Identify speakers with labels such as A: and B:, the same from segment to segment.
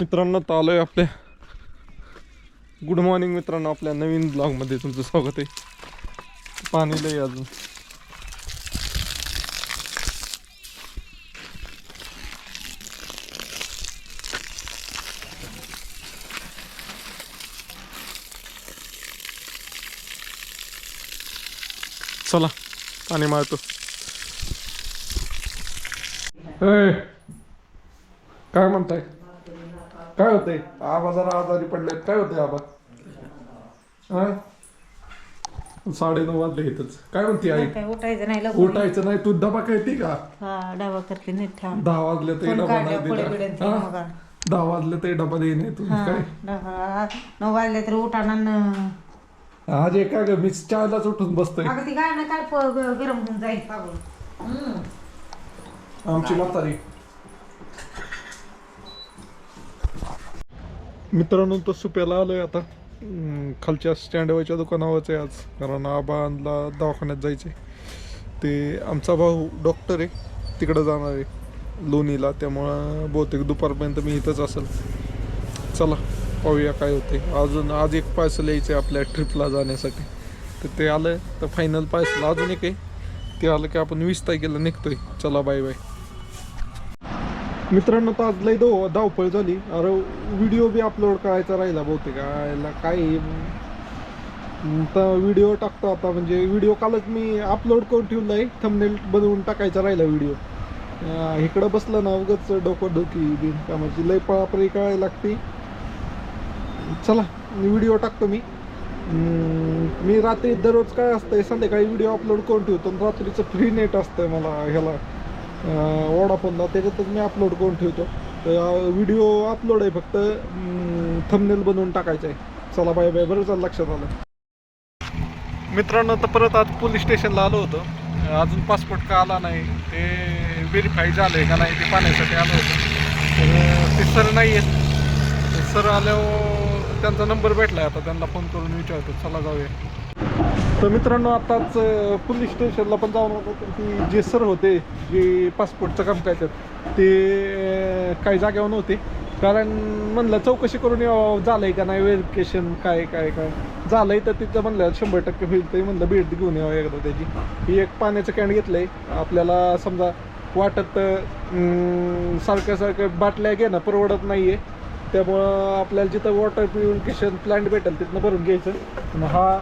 A: मित्रांनो तर आहे आपल्या गुड मॉर्निंग मित्रांनो आपल्या नवीन ब्लॉगमध्ये तुमचं स्वागत आहे. पाणी लई अजून. चला पाणी मारतो काय म्हणताय? काय होतंय? आबा जरा आजारी पडलेत. काय होतंय आबा? हा? साडे नऊ वाजले इथंच. काय म्हणते आई?
B: काय उठायचं नाही लवकर.
A: उठायचं नाही. तू डबा खायती का?
B: हा डावा करते
A: दहा वाजले ते
B: फोन
A: डबा नाही
B: पुढे ते
A: दिला
B: मग.
A: दहा वाजले ते डबा देईन तू
B: हा,
A: काय?
B: नऊ वाजले तर उठाना न-
A: आज एक ग मी चारलाच उठून बसतोय.
B: अगं ती काय प- ग- गरम होऊन जाईल. हम्म.
A: आमची म्हातारी. मित्रांनो तो सुप्याला आलोय आता. खालच्या स्टँडवायच्या दुकानावरच आहे आज. कारण आबांना दवाखान्यात जायचे ते आमचा भाऊ डॉक्टर आहे. तिकडं जाणार आहे. लोणीला. त्यामुळं बहुतेक दुपारपर्यंत मी इथंच असेल. चला पाहूया काय होते अजून आज एक पार्सल यायचं आहे आपल्या ट्रिपला जाण्यासाठी. तर ते आलं तर फायनल पार्सल अजून एक आहे. ते आलं की आपण वीस तारखेला निघतोय. चला बाय बाय मित्रांनो तर आज लय दो धावपळ झाली. अरे व्हिडिओ बी अपलोड करायचा राहिला बहुतेक. आयला काय तर व्हिडिओ टाकतो आता. म्हणजे व्हिडिओ कालच मी अपलोड करून ठेवलाय. थंबनेल बनवून टाकायचा राहिला व्हिडिओ इकडं बसलं ना उगच डोकं डोकी बिनकामाची लय पळापळी करायला लागते. चला व्हिडिओ टाकतो मी. मी रात्री दररोज काय असतंय? संध्याकाळी व्हिडिओ अपलोड करून ठेवतो. आणि रात्रीचं फ्री नेट असतंय मला ह्याला. वडाफोनला त्याच्यातच मी अपलोड करून ठेवतो. तर व्हिडिओ अपलोड आहे फक्त थंबनेल बनवून टाकायचं आहे. चला बाय बाय बरं चला लक्षात आलं. मित्रांनो तर परत आज पोलीस स्टेशनला आलो होतो. अजून पासपोर्ट का आला नाही ते व्हेरीफाय आहे का नाही ते पाहण्यासाठी आलो होतो. तर ते सर नाही आहेत सर आल्यावर त्यांचा नंबर भेटला आहे आता. त्यांना फोन करून विचारतो. चला जाऊया. तर मित्रांनो आताच पोलीस स्टेशनला पण जाऊन होतो तर ती जे सर होते जे पासपोर्टचं काम करतात ते काही जागेवर नव्हते. कारण म्हणलं चौकशी करून यावं झालंय का नाही व्हेरिफिकेशन काय काय काय? झालंय तर तिथं म्हणलं शंभर टक्के होईल तरी म्हणलं भेट घेऊन यावं एकदा त्याची. ही एक पाण्याचं कॅन घेतलंय. आपल्याला समजा वाटत अं, सारखं सारखं बाटल्या घेणं परवडत नाहीये. त्यामुळं आपल्याला जिथं वॉटर प्युरिफिकेशन प्लांट भेटेल तिथनं भरून घ्यायचं. हा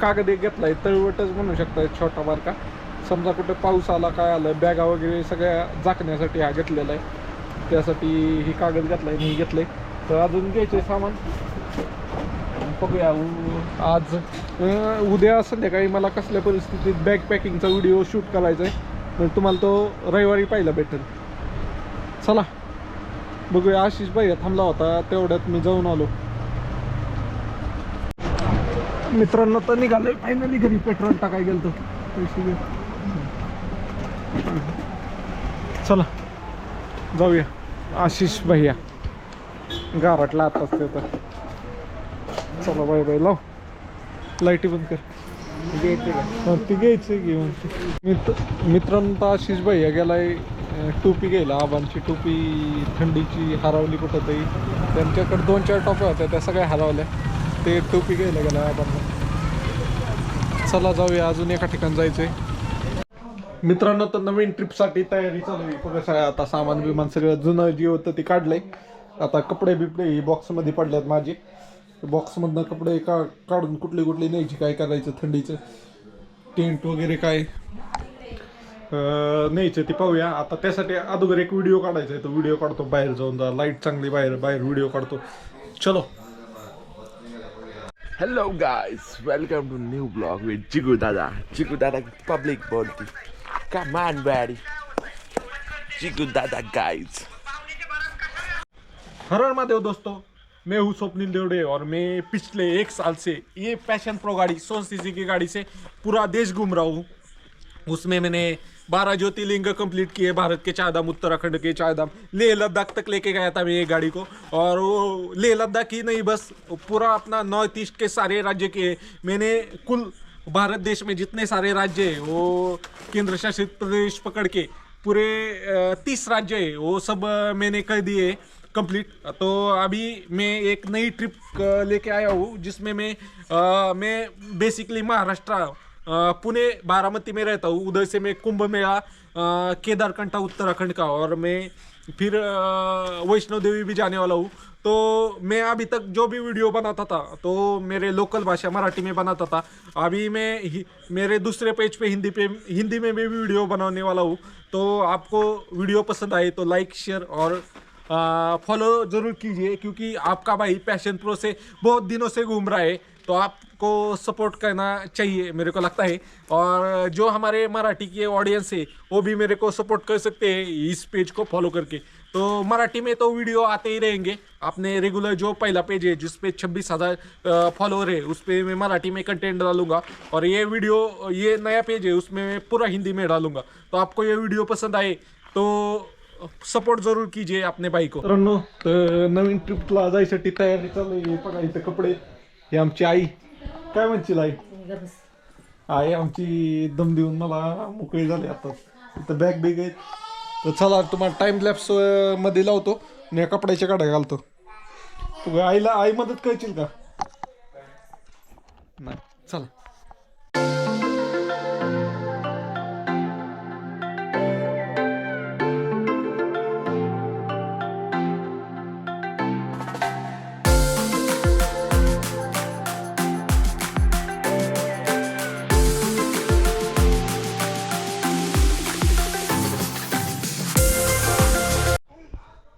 A: कागद घेतलाय तळवटच म्हणू शकता छोटा बारका. समजा कुठे पाऊस आला काय आलं बॅगा वगैरे सगळ्या झाकण्यासाठी हा घेतलेला आहे. त्यासाठी ही कागद घेतलाय मी घेतलंय. तर अजून घ्यायचे सामान. बघूया आज उद्या संध्याकाळी मला कसल्या परिस्थितीत बॅग पॅकिंगचा व्हिडिओ शूट करायचा आहे म्हणजे तुम्हाला तो रविवारी पाहायला भेटेल. चला. बघूया आशिष भाई थांबला होता तेवढ्यात मी जाऊन आलो. मित्रांनो तर निघालोय फायनली घरी. पेट्रोल टाकाय गेलतो. पैसे घे. चला जाऊया. आशिष भैया. गारटला आताच ते तर चला बाय बाय लाव. लाईटी बंद कर. ती घ्यायची घेऊन मित्र मित्रांनो तर आशिष भैया गेलाय टोपी घ्यायला. आबांची टोपी थंडीची हरवली कुठं तरी त्यांच्याकडे दोन चार टोप्या होत्या त्या सगळ्या हरवल्या. ते टोपी घ्यायला गेला आपण. चला जाऊया अजून एका ठिकाण जायचंय. मित्रांनो तर नवीन ट्रिपसाठी तयारी चालू आहे. बघा सगळं आता सामान बिमान सगळं जुनं जे होतं ते काढलंय. आता कपडे बिपडे ही बॉक्समध्ये पडल्यात माझे. बॉक्समधनं कपडे का काढून कुठले कुठली न्यायची काय करायचं थंडीचं? टेंट वगैरे काय? न्यायचं ते पाहूया. आता त्यासाठी अगोदर एक व्हिडिओ काढायचा आहे. तो व्हिडिओ काढतो बाहेर जाऊन जा. लाइट चांगली बाहेर बाहेर व्हिडिओ काढतो. चलो.
C: Hello guys welcome to new blog with Chiku दादा चिकू दादा पब्लिक बोलती का मान बॅडी चिकू दादा गाइस
A: हर हर महादेव दोस्तो मैं हूँ स्वप्निल देवड़े और मैं पिछले एक साल से ये पैशन प्रो गाड़ी सोन सीसी की गाड़ी से पूरा देश घूम रहा हूँ उसमें मैंने बारह ज्योतिर्लिंग कंप्लीट किए भारत के चार धाम उत्तराखंड के चार धाम लेह लद्दाख तक लेके गया था मैं ये गाड़ी को। और वो लेह लद्दाख ही नहीं बस पूरा अपना नॉर्थ ईस्ट के सारे राज्य के मैंने कुल भारत देश में जितने सारे राज्य है वो केंद्र शासित प्रदेश पकड़ के पूरे तीस राज्य है वो सब मैंने कर दिए कंप्लीट तो अभी मैं एक नई ट्रिप लेके आया हूँ जिसमें मैं आ, मैं बेसिकली महाराष्ट्र पुणे बारामती में रहता हूँ उधर से मैं कुंभ मेला केदारकंठा उत्तराखंड का. और मैं फिर वैष्णो देवी भी जाने वाला हूँ. तो मैं अभी तक जो भी वीडियो बनाता था तो मेरे लोकल भाषा मराठी में बनाता था. अभी मैं मेरे दूसरे पेज पे हिंदी पे हिंदी में भी वीडियो बनाने वाला हूँ. तो आपको वीडियो पसंद आए तो लाइक शेयर और फॉलो ज़रूर कीजिए क्योंकि आपका भाई पैशन प्रो से बहुत दिनों से घूम रहा है. तो आप को सपोर्ट करना चाहिए मेरे को लगता है। और जो हमारे मराठी के ऑडियंस है वो भी मेरे को सपोर्ट कर सकते हैं इस पेज को फॉलो करके। तो मराठी में तो वीडियो आते ही रहेंगे। आपने रेगुलर जो पहला पेज है जिस पे छब्बीस हज़ार फॉलोअर है उस पर मैं मराठी में कंटेंट डालूंगा। और ये वीडियो ये नया पेज है उसमें मैं पूरा हिंदी में डालूंगा। तो आपको ये वीडियो पसंद आए तो सपोर्ट जरूर कीजिए अपने भाई को। मित्रांनो तर नवीन ट्रिपला जायसाठी तयारी चालू आहे. बघा इथं कपडे. ये आमची आई. काय म्हणशील आई? आई आमची दम देऊन मला मोकळी झाली आता. इथं बॅग बिग आहेत. तर चला तुम्हाला टाइम लॅप्समध्ये लावतो आणि या कपड्याच्या काढा घालतो. तू आईला आई मदत करशील का? नाही. चला.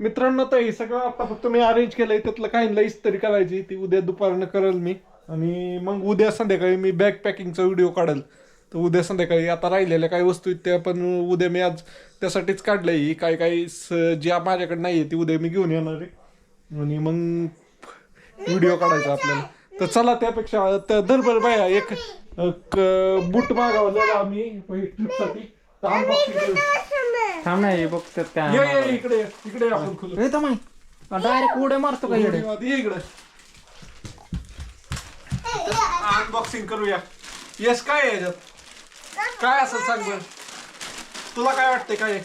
A: मित्रांनो तर हे सगळं आता फक्त मी अरेंज केलंय त्यातलं काही लईच तरी करायची. ती उद्या दुपारनं करेल मी. आणि मग उद्या संध्याकाळी मी बॅग पॅकिंगचा व्हिडिओ काढेल. तर उद्या संध्याकाळी आता राहिलेल्या काही वस्तू आहेत त्या पण उद्या मी आज त्यासाठीच काढलंय. ही काही काही स- ज्या माझ्याकडे नाही आहे ती उद्या मी घेऊन येणार आहे. आणि मग व्हिडिओ काढायचा आपल्याला. तर चला त्यापेक्षा तर दरबर बाया एक एक बूट मागवलेला आम्ही ट्रिपसाठी
D: थांब नाही बघतात काय
A: ये ये इकडे ये, इकडे ये आपण खुलं.
D: डायरेक्ट उड्या मारतो का
A: ये इकडे. अनबॉक्सिंग करूया. यस काय आहे याच्यात? काय असं सांग बर? तुला काय वाटते काय आहे?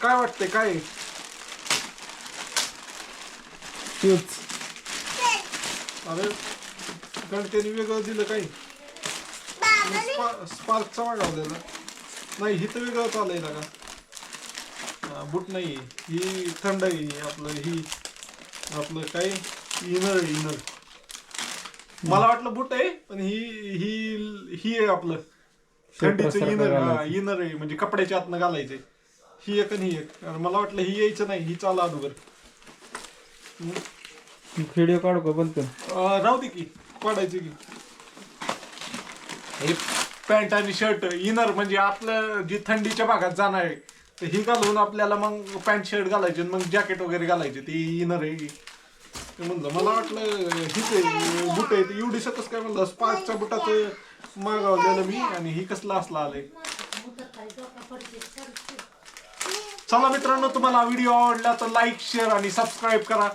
A: काय वाटते काय आहे? अरे गणतेने वेगळं दिलं काही. स्पार्कचा मागवलेला नाही ही तर वेगळं चाललंय ना का बूट नाही ही थंड आहे ही आपलं ही आपलं काय? इनर आहे इनर. मला वाटलं बूट आहे पण ही ही ही आहे आपलं. थंडीचं इनर. इनर आहे म्हणजे कपड्याच्या आतनं घालायचंय. ही एक आणि ही एक. मला वाटलं ही यायचं नाही ही चालू अगोदर.
D: व्हिडिओ काढू का
A: अं, राहू दे की पडायची की. पॅन्ट आणि शर्ट इनर म्हणजे आपलं जी थंडीच्या भागात जाणार आहे तर ही घालून आपल्याला मग पॅन्ट शर्ट घालायचे आणि मग जॅकेट वगैरे घालायचे. ती इनर आहे ही. ते म्हणलं मला वाटलं हीच आहे बुट आहे. ते एवढी सकस काय म्हणलं स्पार्कच्या बुटाचं मागवलेलं मी आणि ही कसला असला आलंय. चला मित्रांनो तुम्हाला व्हिडिओ आवडला तर लाईक शेअर आणि सबस्क्राईब करा.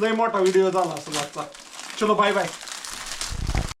A: लय मोठा व्हिडिओ झाला असं आजचा. चलो बाय बाय